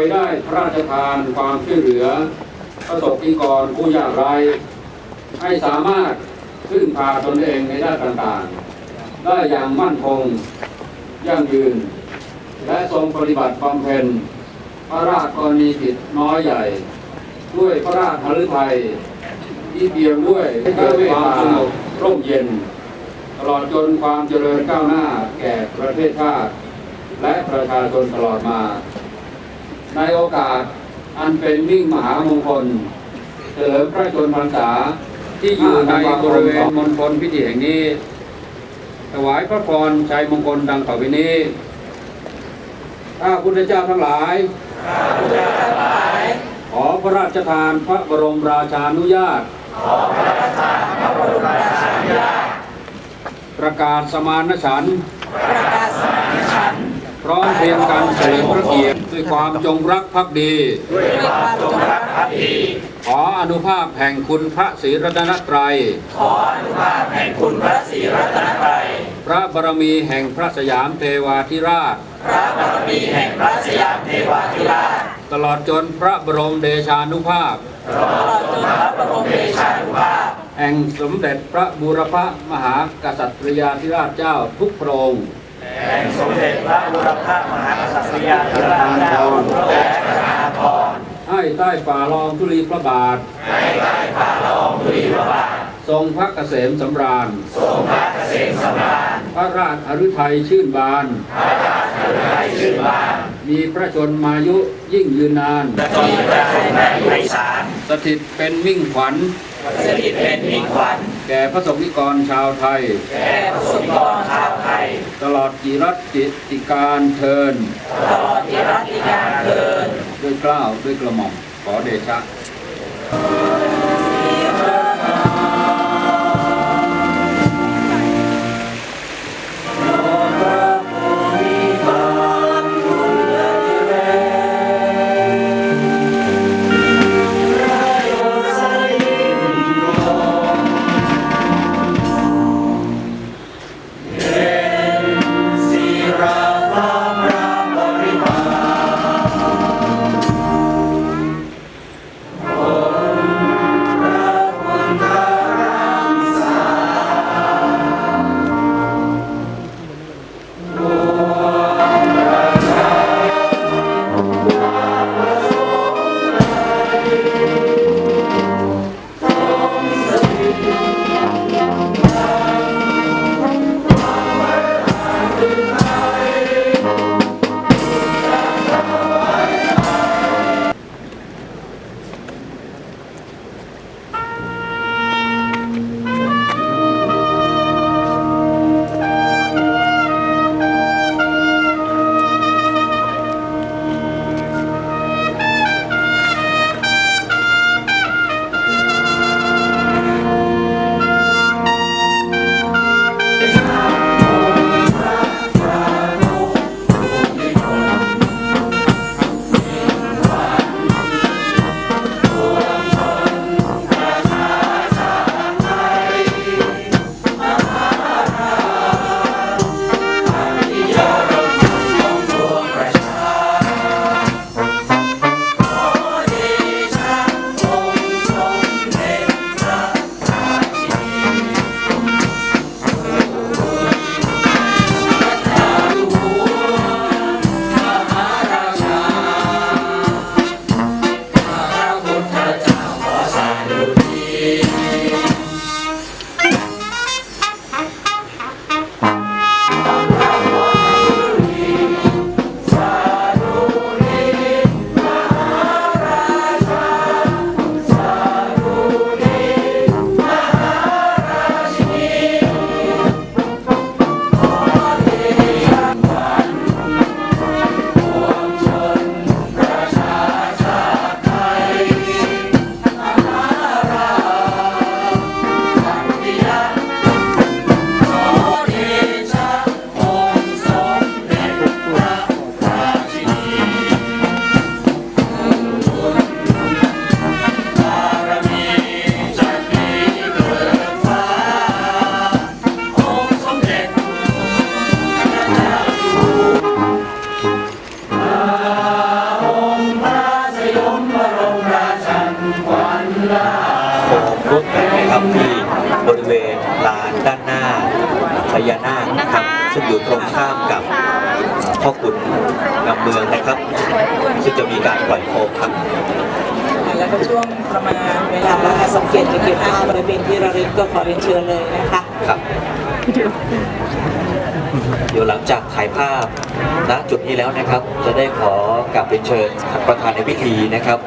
ยได้พระราชทานความช่วยเหลือ ประสบนิกรผู้ยากไร้ให้สามารถพึ่งพาตนเองในด้านต่างๆ ได้อย่างมั่นคงยั่งยืน และทรงปฏิบัติบำเพ็ญพระราชกรณีกิจน้อยใหญ่ ด้วยพระราชหฤทัยที่เปี่ยมด้วยเกิดความสงบร่มเย็น ตลอดจนความเจริญก้าวหน้าแก่ประเทศชาติ และประชาชนตลอดมา ในโอกาสอันเป็นมิ่งมหามงคล เฉลิมพระชนมพรรษาที่อยู่ในบริเวณมณฑลพิธีแห่งนี้ ถวายพระพรชัยมงคลดังต่อไปนี้ข้าพุทธเจ้าทั้งหลายขอพระราชทานพระบรมราชานุญาต ประกาศสมานฉันท์ พร้อมเพรียงกันเฉลิมพระเกียรติด้วยความจงรักภักดี ด้วยความจงรักภักดี ขออนุภาพแห่งคุณพระศรีรัตนตรัย ขออนุภาพแห่งคุณพระศรีรัตนตรัย พระบารมีแห่งพระสยามเทวาธิราช พระบารมีแห่งพระสยามเทวาธิราช ตลอดจนพระบรมเดชานุภาพ ตลอดจนพระบรมเดชานุภาพ แห่งสมเด็จพระบูรพมหากษัตริยาธิราชเจ้าทุกพระองค์ แห่งสมเด็จพระบุรพมหากษัตริยาธิราชเจ้าและประธานพรให้ใต้ฝ่าลองธุลีพระบาท ให้ใต้ฝ่าละอองธุลีพระบาท ทรงพระเกษมสำราญ ทรงพระเกษมสำราญ พระราชอฤทัยชื่นบาน พระราชหฤทัยชื่นบาน มีพระชนมายุยิ่งยืนนานและมีพระชนในไพศาลสถิตเป็นมิ่งขวัญสถิตเป็นมิ่งขวัญ แก่พระสงฆ์นิกรชาวไทย แก่ประสบกรชาวไทย ตลอดจีรัตจิติการเทิน ตลอดที่รัติการเกิน ด้วยเกล้าวด้วยกระหม่อมขอเดชะ ลานด้านหน้าพญานาคนะครับ ซึ่งอยู่ตรงข้ามกับพ่อขุนงำเมืองนะครับ ซึ่งจะมีการปล่อยโคมครับแล้วก็ช่วงประมาณเวลาราสังเกตจะเก็บภาพบริเวณที่ระลึกก็ขอเรียนเชิญเลยนะคะครับเดี๋ยวหลังจากถ่ายภาพณจุดนี้แล้วนะครับ จะได้ขอกลับเรียนเชิญท่านประธานในพิธีนะครับ